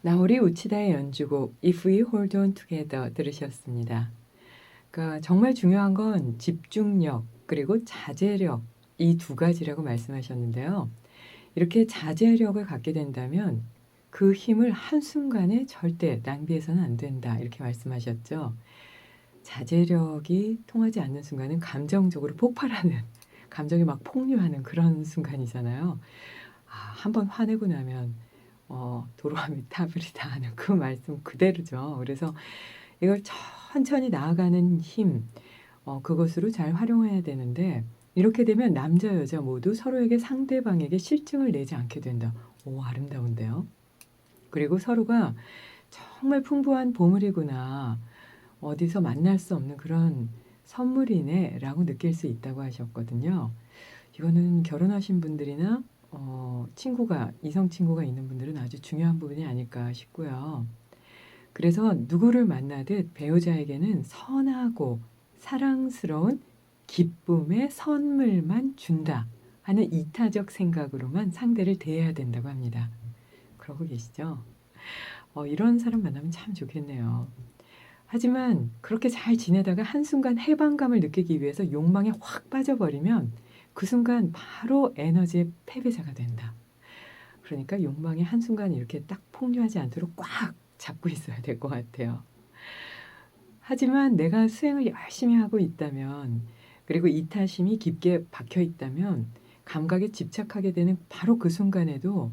나오리 우치다의 연주곡 If We Hold On Together 들으셨습니다. 그러니까 정말 중요한 건 집중력 그리고 자제력 이 두 가지라고 말씀하셨는데요. 이렇게 자제력을 갖게 된다면 그 힘을 한순간에 절대 낭비해서는 안 된다 이렇게 말씀하셨죠. 자제력이 통하지 않는 순간은 감정적으로 폭발하는 감정이 막 폭류하는 그런 순간이잖아요. 아, 한번 화내고 나면 어, 도로하면 타브리다 하는 그 말씀 그대로죠. 그래서 이걸 천천히 나아가는 힘, 어, 그것으로 잘 활용해야 되는데 이렇게 되면 남자 여자 모두 서로에게 상대방에게 실증을 내지 않게 된다. 오 아름다운데요. 그리고 서로가 정말 풍부한 보물이구나. 어디서 만날 수 없는 그런 선물이네라고 느낄 수 있다고 하셨거든요. 이거는 결혼하신 분들이나 어, 친구가 이성 친구가 있는 분들은 아주 중요한 부분이 아닐까 싶고요. 그래서 누구를 만나듯 배우자에게는 선하고 사랑스러운 기쁨의 선물만 준다 하는 이타적 생각으로만 상대를 대해야 된다고 합니다. 그러고 계시죠? 어, 이런 사람 만나면 참 좋겠네요. 하지만 그렇게 잘 지내다가 한순간 해방감을 느끼기 위해서 욕망에 확 빠져버리면 그 순간 바로 에너지의 패배자가 된다. 그러니까 욕망이 한순간 이렇게 딱 폭류하지 않도록 꽉 잡고 있어야 될 것 같아요. 하지만 내가 수행을 열심히 하고 있다면, 그리고 이타심이 깊게 박혀 있다면, 감각에 집착하게 되는 바로 그 순간에도,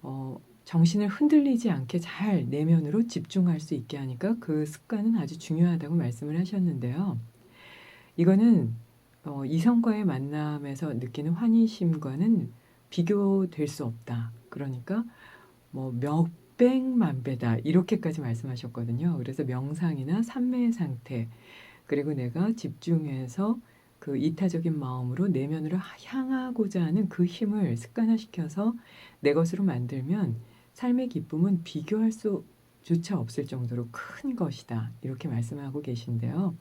어, 정신을 흔들리지 않게 잘 내면으로 집중할 수 있게 하니까 그 습관은 아주 중요하다고 말씀을 하셨는데요. 이거는 어, 이성과의 만남에서 느끼는 환희심과는 비교될 수 없다. 그러니까 뭐 몇백만 배다 이렇게까지 말씀하셨거든요. 그래서 명상이나 삼매의 상태 그리고 내가 집중해서 그 이타적인 마음으로 내면으로 향하고자 하는 그 힘을 습관화시켜서 내 것으로 만들면 삶의 기쁨은 비교할 수조차 없을 정도로 큰 것이다. 이렇게 말씀하고 계신데요.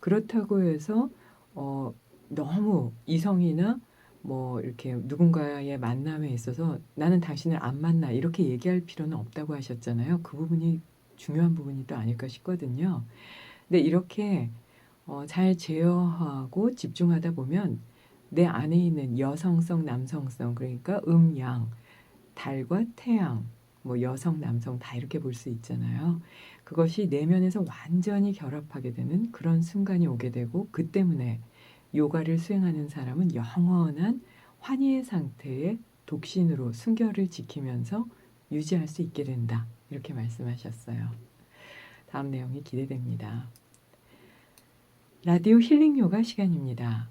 그렇다고 해서 어, 너무 이성이나 뭐 이렇게 누군가의 만남에 있어서 나는 당신을 안 만나 이렇게 얘기할 필요는 없다고 하셨잖아요. 그 부분이 중요한 부분이 또 아닐까 싶거든요. 근데 이렇게 어, 잘 제어하고 집중하다 보면 내 안에 있는 여성성, 남성성 그러니까 음, 양, 달과 태양, 뭐 여성, 남성 다 이렇게 볼 수 있잖아요. 그것이 내면에서 완전히 결합하게 되는 그런 순간이 오게 되고 그 때문에 요가를 수행하는 사람은 영원한 환희의 상태의 독신으로 순결을 지키면서 유지할 수 있게 된다. 이렇게 말씀하셨어요. 다음 내용이 기대됩니다. 라디오 힐링 요가 시간입니다.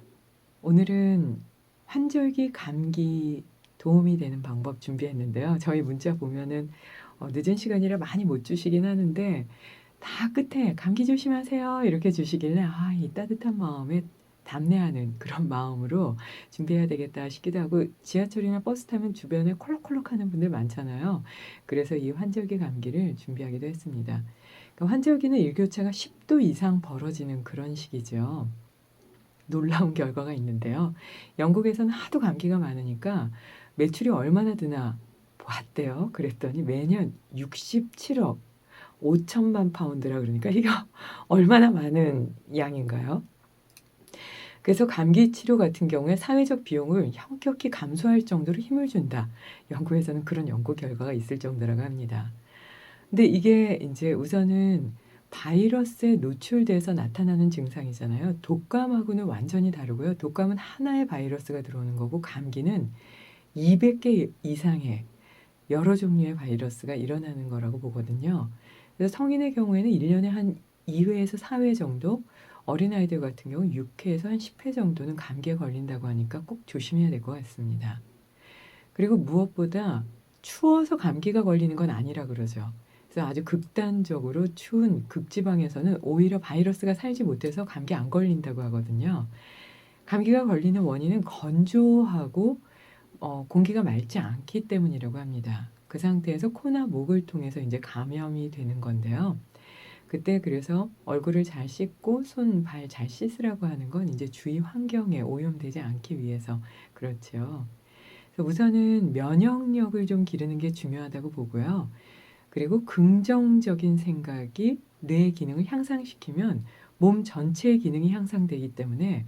오늘은 환절기 감기 도움이 되는 방법 준비했는데요. 저희 문자 보면은 어, 늦은 시간이라 많이 못 주시긴 하는데 다 끝에 감기 조심하세요 이렇게 주시길래 아, 이 따뜻한 마음에 답례하는 그런 마음으로 준비해야 되겠다 싶기도 하고 지하철이나 버스 타면 주변에 콜록콜록 하는 분들 많잖아요. 그래서 이 환절기 감기를 준비하기도 했습니다. 그러니까 환절기는 일교차가 10도 이상 벌어지는 그런 시기죠. 놀라운 결과가 있는데요. 영국에서는 하도 감기가 많으니까 매출이 얼마나 드나 봤대요. 그랬더니 매년 67억 5천만 파운드라 그러니까 이거 얼마나 많은 양인가요? 그래서 감기 치료 같은 경우에 사회적 비용을 현격히 감소할 정도로 힘을 준다. 연구에서는 그런 연구 결과가 있을 정도라고 합니다. 근데 이게 이제 우선은 바이러스에 노출돼서 나타나는 증상이잖아요. 독감하고는 완전히 다르고요. 독감은 하나의 바이러스가 들어오는 거고 감기는 200개 이상의 여러 종류의 바이러스가 일어나는 거라고 보거든요. 그래서 성인의 경우에는 1년에 한 2회에서 4회 정도, 어린아이들 같은 경우 6회에서 한 10회 정도는 감기에 걸린다고 하니까 꼭 조심해야 될 것 같습니다. 그리고 무엇보다 추워서 감기가 걸리는 건 아니라 그러죠. 그래서 아주 극단적으로 추운 극지방에서는 오히려 바이러스가 살지 못해서 감기 안 걸린다고 하거든요. 감기가 걸리는 원인은 건조하고 어, 공기가 맑지 않기 때문이라고 합니다. 그 상태에서 코나 목을 통해서 이제 감염이 되는 건데요. 그때 그래서 얼굴을 잘 씻고 손, 발 잘 씻으라고 하는 건 이제 주위 환경에 오염되지 않기 위해서 그렇죠. 우선은 면역력을 좀 기르는 게 중요하다고 보고요. 그리고 긍정적인 생각이 뇌의 기능을 향상시키면 몸 전체의 기능이 향상되기 때문에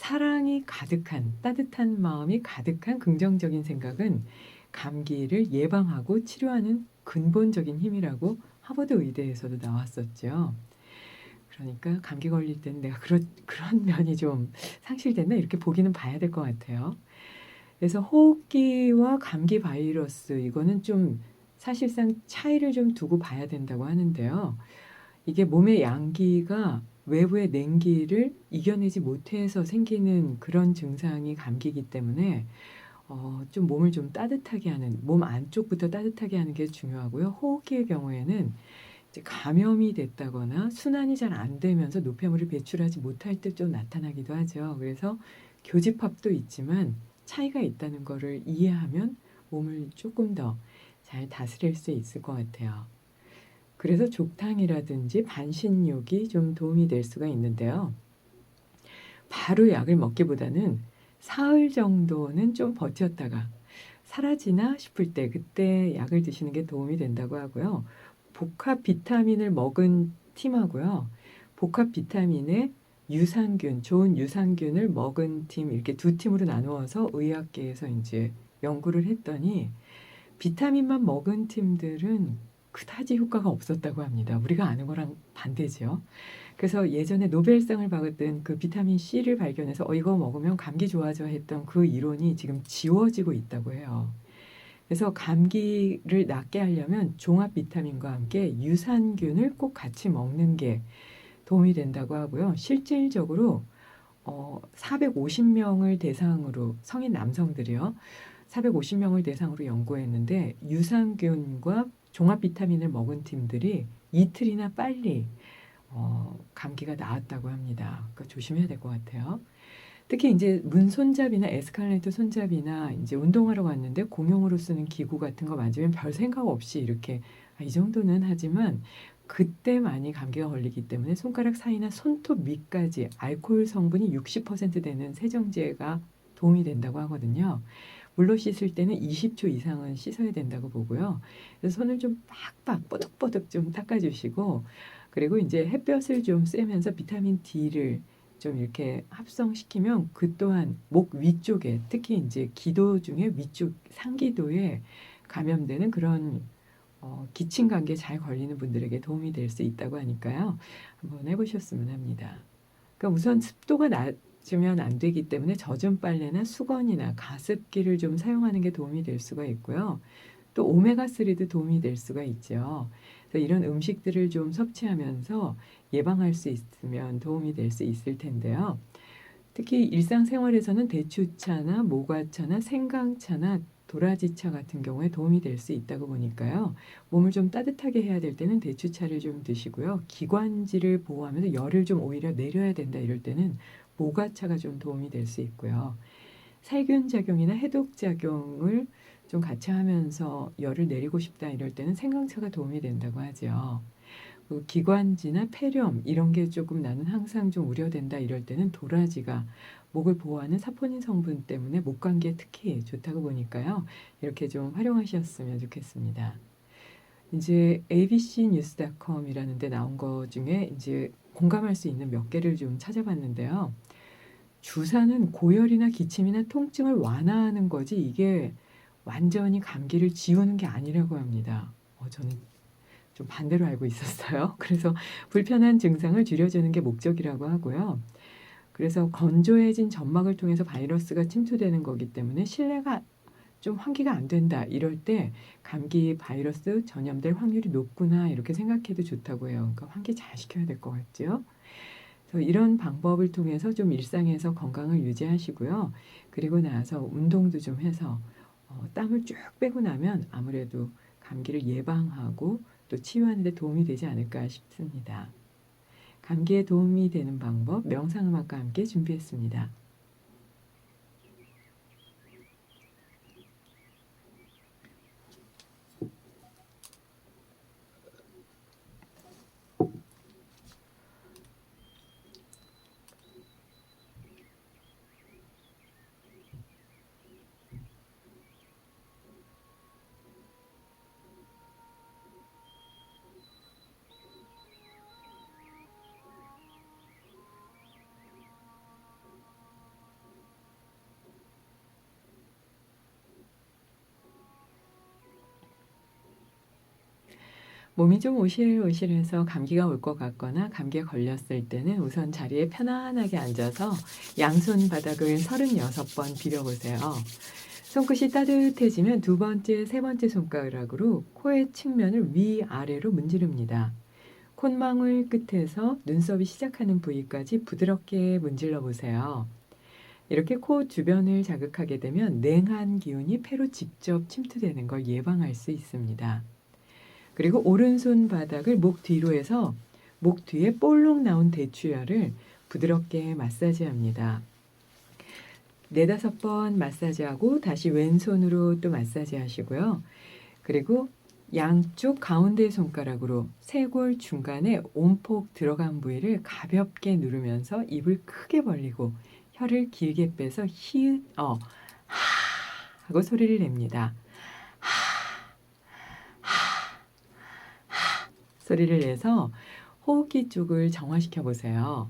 사랑이 가득한 따뜻한 마음이 가득한 긍정적인 생각은 감기를 예방하고 치료하는 근본적인 힘이라고 하버드 의대에서도 나왔었죠. 그러니까 감기 걸릴 때는 내가 그런 그런 면이 좀 상실됐나 이렇게 보기는 봐야 될 것 같아요. 그래서 호흡기와 감기 바이러스 이거는 좀 사실상 차이를 좀 두고 봐야 된다고 하는데요. 이게 몸의 양기가 외부의 냉기를 이겨내지 못해서 생기는 그런 증상이 감기이기 때문에 어, 좀 몸을 좀 따뜻하게 하는 몸 안쪽부터 따뜻하게 하는 게 중요하고요. 호흡기의 경우에는 이제 감염이 됐다거나 순환이 잘 안 되면서 노폐물을 배출하지 못할 때 좀 나타나기도 하죠. 그래서 교집합도 있지만 차이가 있다는 거를 이해하면 몸을 조금 더 잘 다스릴 수 있을 것 같아요. 그래서 족탕이라든지 반신욕이 좀 도움이 될 수가 있는데요. 바로 약을 먹기보다는 사흘 정도는 좀 버텼다가 사라지나 싶을 때 그때 약을 드시는 게 도움이 된다고 하고요. 복합 비타민을 먹은 팀하고요. 복합 비타민에 유산균, 좋은 유산균을 먹은 팀 이렇게 두 팀으로 나누어서 의학계에서 이제 연구를 했더니 비타민만 먹은 팀들은 그다지 효과가 없었다고 합니다. 우리가 아는 거랑 반대죠. 그래서 예전에 노벨상을 받은 그 비타민 C를 발견해서 어 이거 먹으면 감기 좋아져 했던 그 이론이 지금 지워지고 있다고 해요. 그래서 감기를 낫게 하려면 종합 비타민과 함께 유산균을 꼭 같이 먹는 게 도움이 된다고 하고요. 실질적으로 어 450명을 대상으로 성인 남성들이요. 450명을 대상으로 연구했는데 유산균과 종합 비타민을 먹은 팀들이 이틀이나 빨리 어, 감기가 나았다고 합니다. 그러니까 조심해야 될 것 같아요. 특히 이제 문 손잡이나 에스컬레이터 손잡이나 이제 운동하러 갔는데 공용으로 쓰는 기구 같은 거 만지면 별 생각 없이 이렇게 아, 이 정도는 하지만 그때 많이 감기가 걸리기 때문에 손가락 사이나 손톱 밑까지 알코올 성분이 60% 되는 세정제가 도움이 된다고 하거든요. 물로 씻을 때는 20초 이상은 씻어야 된다고 보고요. 그래서 손을 좀 빡빡 뽀득뽀득 좀 닦아주시고 그리고 이제 햇볕을 좀 쐬면서 비타민 D를 좀 이렇게 합성시키면 그 또한 목 위쪽에 특히 이제 기도 중에 위쪽 상기도에 감염되는 그런 어, 기침 감기에 잘 걸리는 분들에게 도움이 될 수 있다고 하니까요. 한번 해보셨으면 합니다. 그러니까 우선 습도가 낮 으면 안 되기 때문에 젖은 빨래나 수건이나 가습기를 좀 사용하는 게 도움이 될 수가 있고요. 또 오메가3도 도움이 될 수가 있죠. 그래서 이런 음식들을 좀 섭취하면서 예방할 수 있으면 도움이 될 수 있을 텐데요. 특히 일상생활에서는 대추차나 모과차나 생강차나 도라지차 같은 경우에 도움이 될 수 있다고 보니까요. 몸을 좀 따뜻하게 해야 될 때는 대추차를 좀 드시고요. 기관지를 보호하면서 열을 좀 오히려 내려야 된다 이럴 때는 모과차가 좀 도움이 될 수 있고요. 살균 작용이나 해독 작용을 좀 같이 하면서 열을 내리고 싶다 이럴 때는 생강차가 도움이 된다고 하죠. 그 기관지나 폐렴 이런 게 조금 나는 항상 좀 우려된다 이럴 때는 도라지가 목을 보호하는 사포닌 성분 때문에 목 감기에 특히 좋다고 보니까요. 이렇게 좀 활용하셨으면 좋겠습니다. 이제 abcnews.com이라는 데 나온 거 중에 이제 공감할 수 있는 몇 개를 좀 찾아봤는데요. 주사는 고열이나 기침이나 통증을 완화하는 거지 이게 완전히 감기를 지우는 게 아니라고 합니다. 어, 저는 좀 반대로 알고 있었어요. 그래서 불편한 증상을 줄여주는 게 목적이라고 하고요. 그래서 건조해진 점막을 통해서 바이러스가 침투되는 거기 때문에 실내가 좀 환기가 안 된다 이럴 때 감기 바이러스 전염될 확률이 높구나 이렇게 생각해도 좋다고 해요. 그러니까 환기 잘 시켜야 될 것 같죠. 그래서 이런 방법을 통해서 좀 일상에서 건강을 유지하시고요. 그리고 나서 운동도 좀 해서 어, 땀을 쭉 빼고 나면 아무래도 감기를 예방하고 또 치유하는 데 도움이 되지 않을까 싶습니다. 감기에 도움이 되는 방법 명상음악과 함께 준비했습니다. 몸이 좀 오실오실해서 감기가 올 것 같거나 감기에 걸렸을 때는 우선 자리에 편안하게 앉아서 양손 바닥을 36번 비벼보세요. 손끝이 따뜻해지면 두 번째, 세 번째 손가락으로 코의 측면을 위아래로 문지릅니다. 콧망울 끝에서 눈썹이 시작하는 부위까지 부드럽게 문질러 보세요. 이렇게 코 주변을 자극하게 되면 냉한 기운이 폐로 직접 침투되는 걸 예방할 수 있습니다. 그리고 오른손 바닥을 목 뒤로 해서 목 뒤에 볼록 나온 대추혈을 부드럽게 마사지합니다. 네다섯 번 마사지하고 다시 왼손으로 또 마사지 하시고요. 그리고 양쪽 가운데 손가락으로 쇄골 중간에 온폭 들어간 부위를 가볍게 누르면서 입을 크게 벌리고 혀를 길게 빼서 히읗 어 하, 하고 소리를 냅니다. 소리를 내서 호흡기 쪽을 정화시켜 보세요.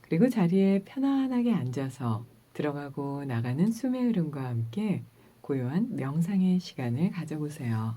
그리고 자리에 편안하게 앉아서 들어가고 나가는 숨의 흐름과 함께 고요한 명상의 시간을 가져보세요.